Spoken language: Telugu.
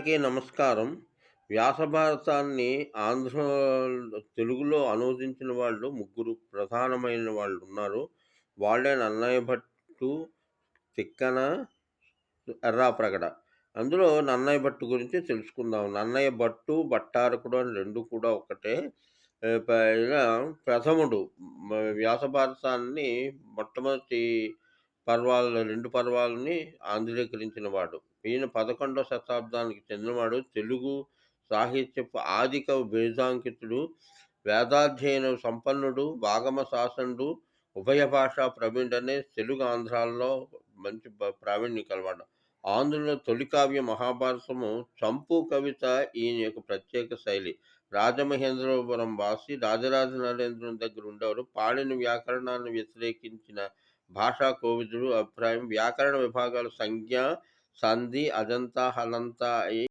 అందరికీ నమస్కారం. వ్యాస భారతాన్ని ఆంధ్ర తెలుగులో అనువదించిన వాళ్ళు ముగ్గురు ప్రధానమైన వాళ్ళు ఉన్నారు వాళ్ళే నన్నయ్య భట్టు, తిక్కన, ఎర్రాప్రగడ. అందులో నన్నయ్య భట్టు గురించి తెలుసుకుందాం. నన్నయ్య భట్టు, భట్టారకుడు అని రెండు కూడా ఒకటే. ప్రథముడు. వ్యాసభారతాన్ని వ్యాస భారతాన్ని మొట్టమొదటి పర్వాల రెండు పర్వాలని ఆంధ్రీకరించిన వాడు. ఈయన 11వ శతాబ్దానికి చెందినవాడు. తెలుగు సాహిత్యపు ఆదికవి బిరుదాంకితుడు. వేదాధ్యయన సంపన్నుడు, వాగమ శాసనుడు, ఉభయ భాషా ప్రవీణుడనే తెలుగు, ఆంధ్రాల్లో మంచి ప్రావీణ్యం కలవాడు. ఆంధ్రుల తొలికావ్య మహాభారతము. చంపు కవిత ఈయన యొక్క ప్రత్యేక శైలి. రాజమహేంద్రవరం వాసి. రాజరాజ నరేంద్రం దగ్గర ఉండేవారు. పాడిన వ్యాకరణాన్ని వ్యతిరేకించిన భాషా కోవిదుడు అభిప్రాయం. వ్యాకరణ విభాగాల సంఖ్య సంధి, అజంతా అజంత, అయి